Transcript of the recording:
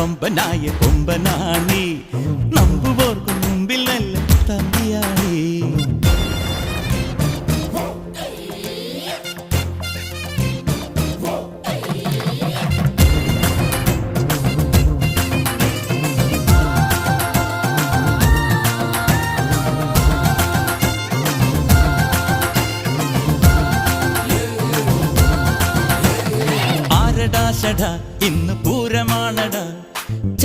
പമ്പനായ കൊമ്പനാണി. നമ്പുപോർക്കും മുമ്പിൽ നല്ല തമ്പിയാണി. ഇന്ന് പൂരമാണടാ.